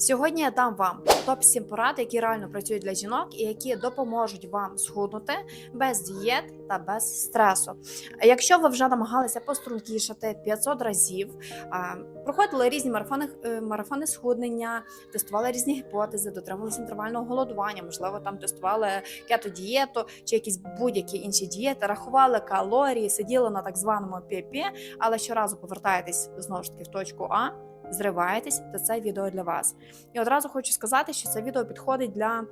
Сьогодні я дам вам топ 7 порад, які реально працюють для жінок і які допоможуть вам схуднути без дієт та без стресу. Якщо ви вже намагалися пострункішати 500 разів, проходили різні марафони, е, марафони схуднення, тестували різні гіпотези, дотримувалися інтервального голодування, можливо, там тестували кето-дієту чи якісь будь-які інші дієти, рахували калорії, сиділи на так званому ПП, але щоразу повертаєтесь знову ж таки в точку А зриваєтесь, то це відео для вас. І одразу хочу сказати, що це відео підходить для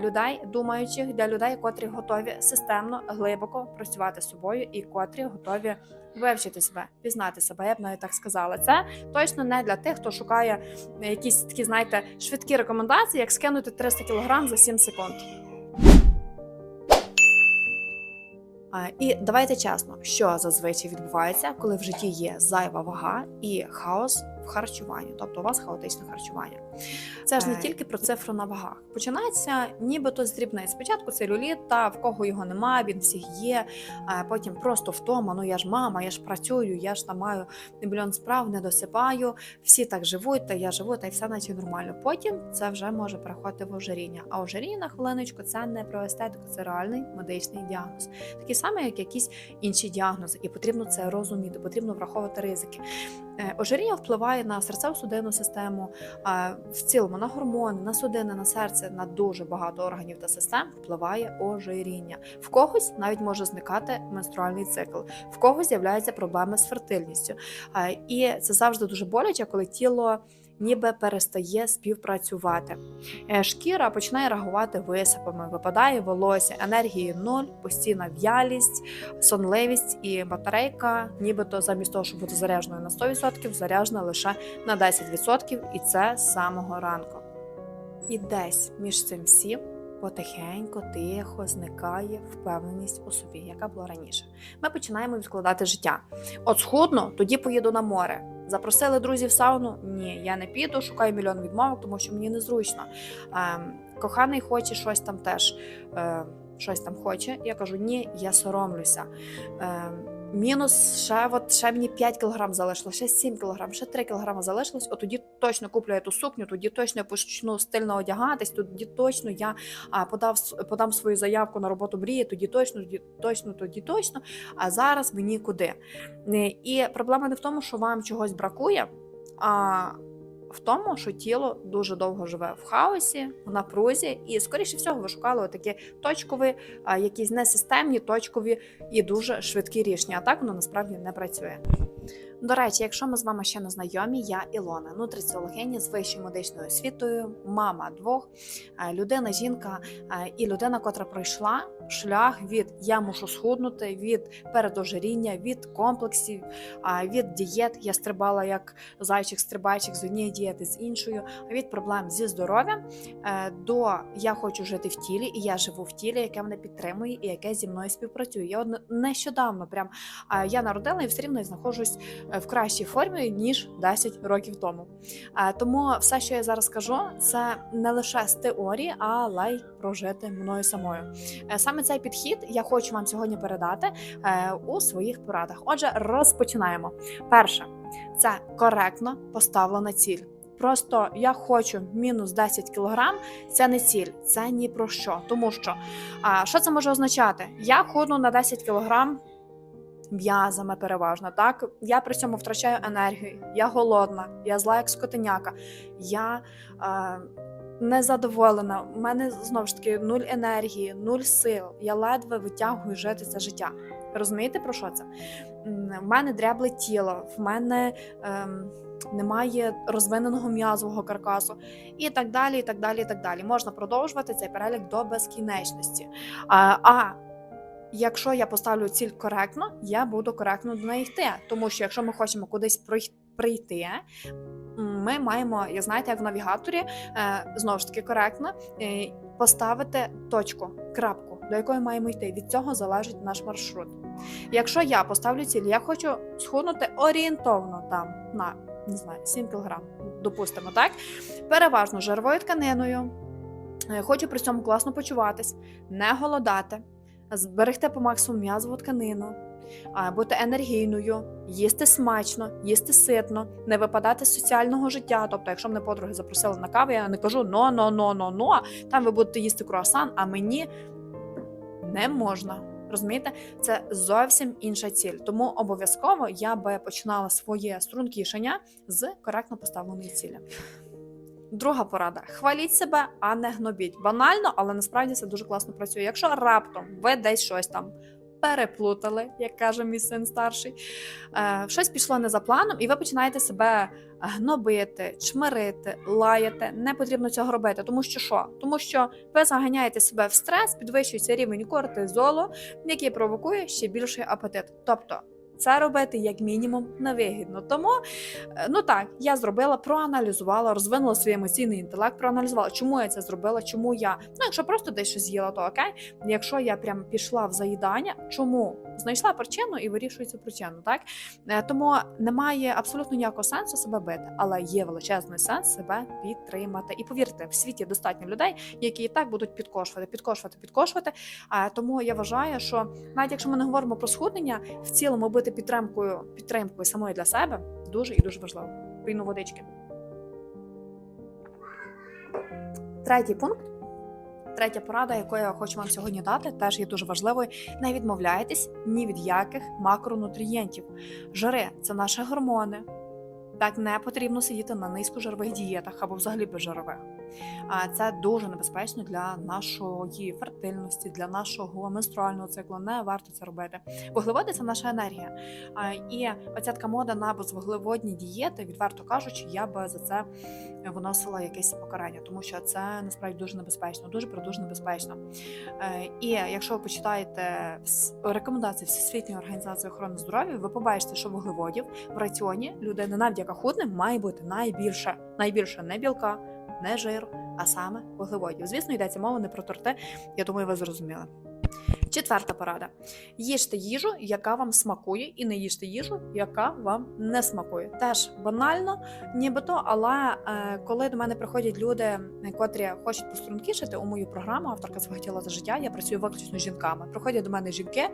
людей, думаючих, для людей, котрі готові системно, глибоко працювати з собою і котрі готові вивчити себе, пізнати себе. Я б навіть так сказала. Це точно не для тих, хто шукає якісь такі, знаєте, швидкі рекомендації, як скинути 300 кг за 7 секунд. І давайте чесно, що зазвичай відбувається, коли в житті є зайва вага і хаос в харчуванні, тобто у вас хаотичне харчування. Це ж не Е, тільки про цифру на вагах. Починається нібито з дрібниць. Спочатку целюліт, та в кого його немає, він всіх є. Потім просто втома. Ну я ж мама, я ж працюю, я ж там маю мільйон справ, не досипаю. Всі так живуть, та я живу, та й все наче нормально. Потім це вже може переходити в ожиріння. А ожиріння на хвилиночку це не про естетику, це реальний медичний діагноз. Такий самий, як якісь інші діагнози, і потрібно це розуміти, потрібно враховувати ризики. Е, Ожиріння впливає на серцево-судинну систему, в цілому на гормони, на судини, на серце, на дуже багато органів та систем впливає ожиріння. В когось навіть може зникати менструальний цикл, в когось з'являються проблеми з фертильністю. І це завжди дуже боляче, коли тіло. Ніби перестає співпрацювати. Е, Шкіра починає реагувати висипами, випадає волосся, енергії нуль, постійна в'ялість, сонливість і батарейка, нібито замість того, щоб бути зарядженою на 100%, заряджена лише на 10%, і це з самого ранку. І десь між цим всім потихеньку, тихо зникає впевненість у собі, яка була раніше. Ми починаємо відкладати життя. От схудну, тоді поїду на море. Запросили друзів в сауну? Ні, я не піду, шукаю мільйон відмовок, тому що мені незручно. Е, коханий хоче щось там теж. Е, щось там хоче. Я кажу, ні, я соромлюся. Е, мінус ще, от, ще мені 5 кг залишилось, ще 7 кг, ще 3 кг залишилось. От тоді точно куплю я ту сукню, тоді точно я почну стильно одягатись, тоді точно я а, подав, подам свою заявку на роботу мрії, тоді точно, тоді точно, тоді точно. А зараз мені куди. Е, І проблема не в тому, що вам чогось бракує, а в тому, що тіло дуже довго живе в хаосі, в напрузі, і скоріше всього ви шукали такі точкові, якісь несистемні, точкові і дуже швидкі рішення. А так воно насправді не працює. До речі, якщо ми з вами ще не знайомі, я Ілона, нутриціологиня з вищою медичною освітою, мама двох, людина, жінка і людина, котра пройшла шлях від я мушу схуднути, від передожиріння, від комплексів, від дієт. Я стрибала як зайчик-стрибайчик з однієї дієти з іншою, від проблем зі здоров'ям е, до я хочу жити в тілі, і я живу в тілі, яке мене підтримує і яке зі мною співпрацює. Я нещодавно прям я народила і все рівно знаходжусь е, в кращій формі ніж 10 років тому. Е, Тому все, що я зараз кажу, це не лише з теорії, але й прожити мною самою. Саме цей підхід я хочу вам сьогодні передати е, у своїх порадах. Отже, розпочинаємо. Перше, це коректно поставлена ціль. Просто я хочу мінус 10 кілограм, це не ціль, це ні про що. Тому що а, що це може означати? Я худну на 10 кілограм м'язами переважно. Так я при цьому втрачаю енергію, я голодна, я зла як скотиняка, я е, незадоволена. У мене знову ж таки нуль енергії, нуль сил. Я ледве витягую жити це життя. Розумієте про що це? В мене дрябле тіло, в мене. Ем, немає розвиненого м'язового каркасу, і так далі. і так далі, і так далі. Можна продовжувати цей перелік до безкінечності. А, а якщо я поставлю ціль коректно, я буду коректно до неї йти. Тому що якщо ми хочемо кудись прийти, ми маємо, я знаєте, як в навігаторі, е, знову ж таки коректно е, поставити точку, крапку, до якої маємо йти. Від цього залежить наш маршрут. Якщо я поставлю ціль, я хочу схуднути орієнтовно там на не знаю, 7 кг, допустимо, так? Переважно жировою тканиною. Е, Хочу при цьому класно почуватись, не голодати, зберегти по максимуму м'язову тканину, бути енергійною, їсти смачно, їсти ситно, не випадати з соціального життя. Тобто, якщо мене подруги запросили на каву, я не кажу но, но, но, но, но, там ви будете їсти круасан, а мені не можна. Розумієте, це зовсім інша ціль. Тому обов'язково я би починала своє стрункішення з коректно поставленої цілі. Друга порада: хваліть себе, а не гнобіть. Банально, але насправді це дуже класно працює. Якщо раптом ви десь щось там переплутали, як каже мій син старший, е, щось пішло не за планом, і ви починаєте себе гнобити, чмирити, лаяти. Не потрібно цього робити. Тому що що? Тому що ви заганяєте себе в стрес, підвищується рівень кортизолу, який провокує ще більший апетит. Тобто. Це робити як мінімум невигідно. Тому, е, ну так, я зробила, проаналізувала, розвинула свій емоційний інтелект, проаналізувала, чому я це зробила, чому я. Ну, якщо просто десь щось з'їла, то окей. Якщо я прям пішла в заїдання, чому знайшла причину і вирішую цю причину, так Е, тому немає абсолютно ніякого сенсу себе бити, але є величезний сенс себе підтримати. І повірте, в світі достатньо людей, які і так будуть підкошувати, підкошувати, підкошувати. А тому я вважаю, що навіть якщо ми не говоримо про схуднення, в цілому бути підтримкою, підтримкою самої для себе дуже і дуже важливо. Пийну водички. Третій пункт. Третя порада, яку я хочу вам сьогодні дати, теж є дуже важливою. Не відмовляйтесь ні від яких макронутрієнтів. Жири це наші гормони. Так не потрібно сидіти на низькожирових дієтах або взагалі безжирових. А це дуже небезпечно для нашої фертильності, для нашого менструального циклу. Не варто це робити. Вуглеводи це наша енергія. І оця така мода на безвуглеводні дієти, відверто кажучи, я би за це виносила якесь покарання, тому що це насправді дуже небезпечно, дуже дуже небезпечно. Е, І якщо ви почитаєте рекомендації Всесвітньої організації охорони здоров'я, ви побачите, що вуглеводів в раціоні людини, навіть яка худне, має бути найбільше, найбільше не білка, не жиру, а саме вуглеводів. Звісно, йдеться мова не про торти. Я думаю, ви зрозуміли. Четверта порада: їжте їжу, яка вам смакує, і не їжте їжу, яка вам не смакує. Теж банально, нібито, але е, коли до мене приходять люди, котрі хочуть пострункішити у мою програму авторка свого тіла за життя, я працюю виключно з жінками. Приходять до мене жінки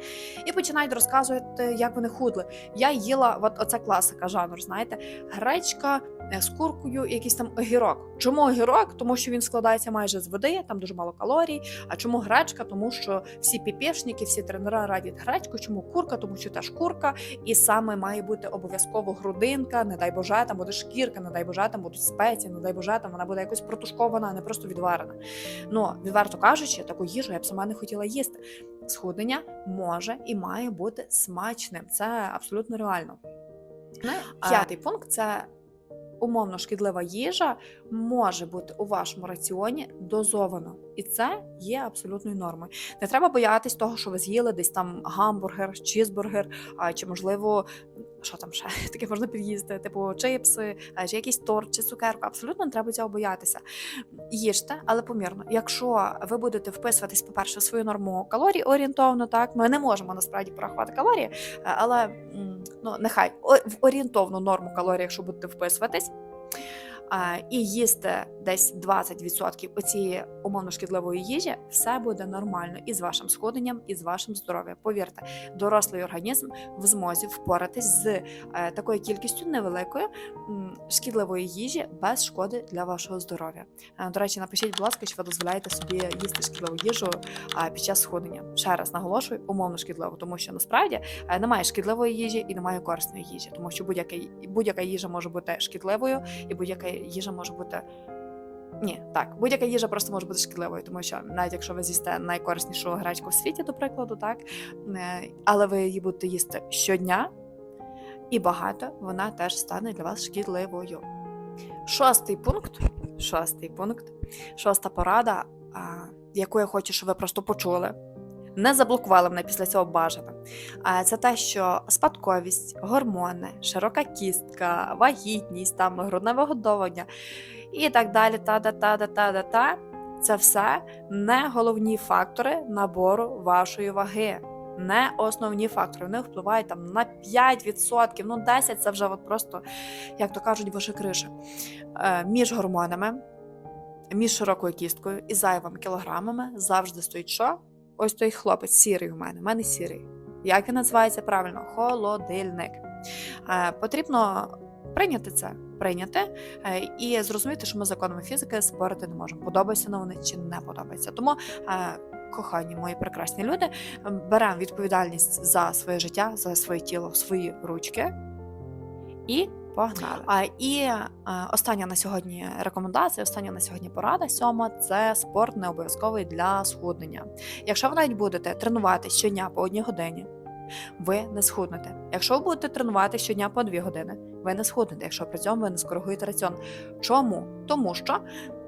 і починають розказувати, як вони худли. Я їла, от оце класика жанру, знаєте, гречка е, з куркою, якийсь там огірок. Чому огірок? Тому що він складається майже з води, там дуже мало калорій. А чому гречка? Тому що всі піпешники, всі тренера радять гречку. Чому курка? Тому що теж курка, і саме має бути обов'язково грудинка, не дай боже, там буде шкірка, не дай боже, там будуть спеції, не дай боже, там вона буде якось протушкована, а не просто відварена. Ну, відверто кажучи, таку їжу я б сама не хотіла їсти. Схуднення може і має бути смачним. Це абсолютно реально. Ну, П'ятий пункт це умовно шкідлива їжа може бути у вашому раціоні дозовано, і це є абсолютною нормою. Не треба боятись того, що ви з'їли десь там гамбургер, чізбургер, чи можливо. Що там ще таке можна під'їсти, типу чипси, чи якийсь торт, чи цукерку. Абсолютно не треба цього боятися. Їжте, але помірно. Якщо ви будете вписуватись, по-перше, в свою норму калорій орієнтовно, так ми не можемо насправді порахувати калорії, але ну нехай о- в орієнтовну норму калорій, якщо будете вписуватись. І їсти десь 20% оцієї умовно шкідливої їжі, все буде нормально і з вашим сходенням, і з вашим здоров'ям. Повірте, дорослий організм в змозі впоратись з е, такою кількістю невеликою м, шкідливої їжі без шкоди для вашого здоров'я. Е, До речі, напишіть, будь ласка, чи ви дозволяєте собі їсти шкідливу їжу під час сходення. Ще раз наголошую, умовно шкідливо, тому що насправді е, немає шкідливої їжі і немає корисної їжі, тому що будь-яка, будь-яка їжа може бути шкідливою, і будь-яка їжа може бути. Ні, так, будь-яка їжа просто може бути шкідливою, тому що навіть якщо ви з'їсте найкориснішу гречку в світі, до прикладу, так, е, але ви її будете їсти щодня і багато, вона теж стане для вас шкідливою. Шостий пункт. Шостий пункт. Шоста порада, яку я хочу, щоб ви просто почули. Не заблокували мене після цього бажано. Це те, що спадковість, гормони, широка кістка, вагітність, там грудне вигодовування і так далі. Та та та та та та та це все не головні фактори набору вашої ваги. Не основні фактори. Вони впливають там на 5%, ну 10% це вже от просто, як то кажуть, ваша криша. Е, між гормонами, між широкою кісткою і зайвими кілограмами завжди стоїть що? Ось той хлопець, сірий у мене, у мене сірий. Як він називається правильно? Холодильник. Е, Потрібно прийняти це, прийняти е, і зрозуміти, що ми законами фізики спорити не можемо. Подобається нам вони чи не подобається. Тому, е, кохані мої прекрасні люди, беремо відповідальність за своє життя, за своє тіло в свої ручки і погнали. А, і остання на сьогодні рекомендація, остання на сьогодні порада сьома це спорт не обов'язковий для схуднення. Якщо ви навіть будете тренувати щодня по одній годині, ви не схуднете. Якщо ви будете тренувати щодня по дві години, ви не схуднете, якщо при цьому ви не скоригуєте раціон. Чому? Тому що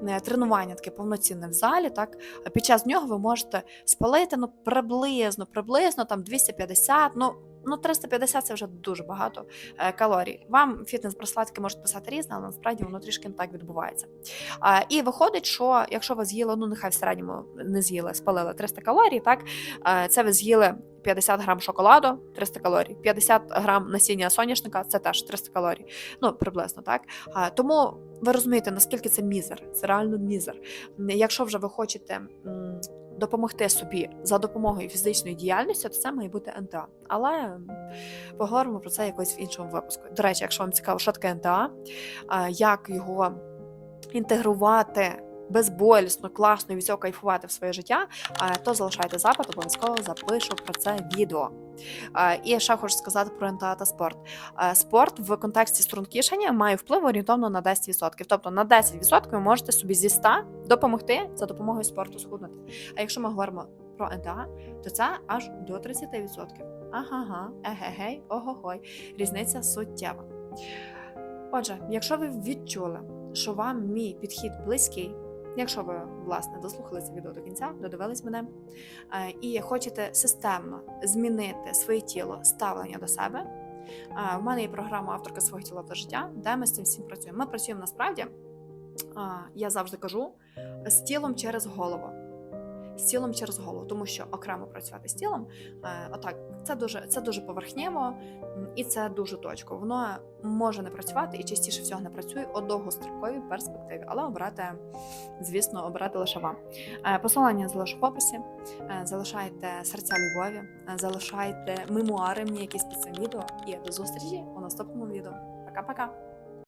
е, тренування таке повноцінне в залі, так під час нього ви можете спалити ну приблизно, приблизно там 250, ну. Ну, 350 це вже дуже багато е, калорій. Вам фітнес-браслетки можуть писати різне, але насправді воно трішки не так відбувається. І виходить, що якщо ви з'їли, ну нехай в середньому не з'їли, спалили 300 калорій, так е, це ви з'їли 50 грам шоколаду, 300 калорій, 50 грам насіння соняшника це теж 300 калорій. Ну, приблизно так. Тому ви розумієте, наскільки це мізер, це реально мізер. Якщо вже ви хочете допомогти собі за допомогою фізичної діяльності, то це має бути НТА. Але поговоримо про це якось в іншому випуску. До речі, якщо вам цікаво, що таке НТА, як його інтегрувати. Безболісно, класно і від цього кайфувати в своє життя, то залишайте запит, обов'язково запишу про це відео. І ще хочу сказати про НТА та спорт. Спорт в контексті стрункішення має вплив орієнтовно на 10%. Тобто на 10% ви можете собі зі 100 допомогти за допомогою спорту схуднути. А якщо ми говоримо про НТА, то це аж до 30%. Ага, егегей, ого-гой. Різниця суттєва. Отже, якщо ви відчули, що вам мій підхід близький, якщо ви власне дослухали це відео до кінця, додивились мене, е, і хочете системно змінити своє тіло, ставлення до себе. е, В мене є програма авторка свого тіла та життя, де ми з цим всім працюємо. Ми працюємо насправді, е, я завжди кажу, з тілом через голову. З тілом через голову, тому що окремо працювати з тілом, е, отак, це дуже це дуже поверхнево і це дуже точково. Воно може не працювати і частіше всього не працює у довгостроковій перспективі, але обрати, звісно, обирати лише вам. Е, Посилання залишу в описі. Е, Залишайте серця любові, залишайте мемуари мені якісь під цим відео. І до зустрічі у наступному відео. Пока-пока!